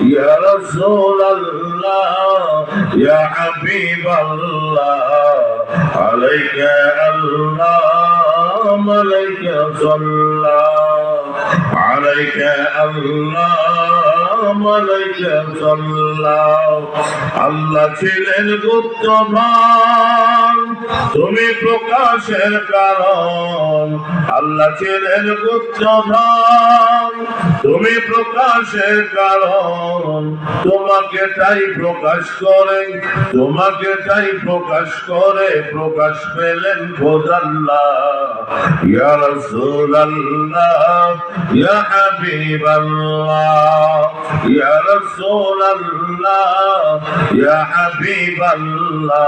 يا رسول الله يا حبيب الله عليك الله عليك صلى عليك الله عليك صلى আল্লাহ ছিলেন গুপ্তধন তুমি প্রকাশের কারণ, আল্লাহ ছিলেন গুপ্তধন তুমি প্রকাশের কারণ, তোমাকে তাই প্রকাশ করে, তোমাকে তাই প্রকাশ করে, প্রকাশ পেলেন খোদাল্লাহ। ইয়া রাসূলুল্লাহ, ইয়া হাবিবাল্লাহ, ইয়া রাসূলুল্লাহ, ইয়া হাবিবাল্লাহ।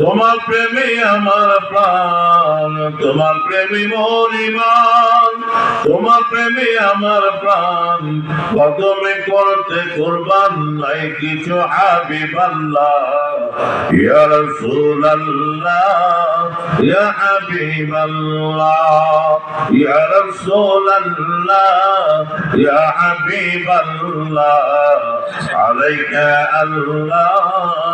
তোমার প্রেমে আমার প্রাণ, তোমার প্রেমে মোর ইমান তোমার প্রেমে আমার প্রাণ। কদমে করতে কুরবান নাই, কিছু হাবিব আল্লাহ ইয়া ইয়া ইয়া আলাইকা আল্লাহ।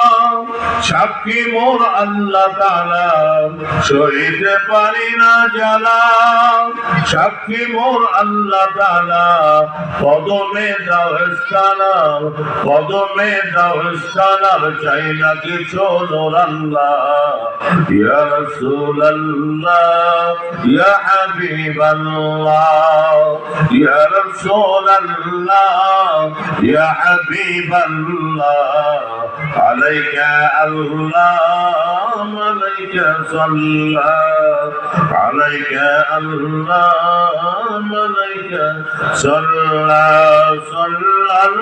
সাক্ষী মোর আল্লাহ তালা সইতে পারি না জ্বালা। সাক্ষী মোর আল্লাহ তালা কদমে দাও কদমে দাও চাই না কিছু নোর আল্লাহ। ইয়া রাসূলুল্লাহ ইয়া হাবিবাল্লাহ ইয়া রাসূলুল্লাহ ইয়া হাবিবাল্লাহ আলাইকা আল্লাহ আলাইকা সাল্লাহ আলাইকা আল্লাহ আলাইকা সাল্লাহ সাল্লাল্লাহ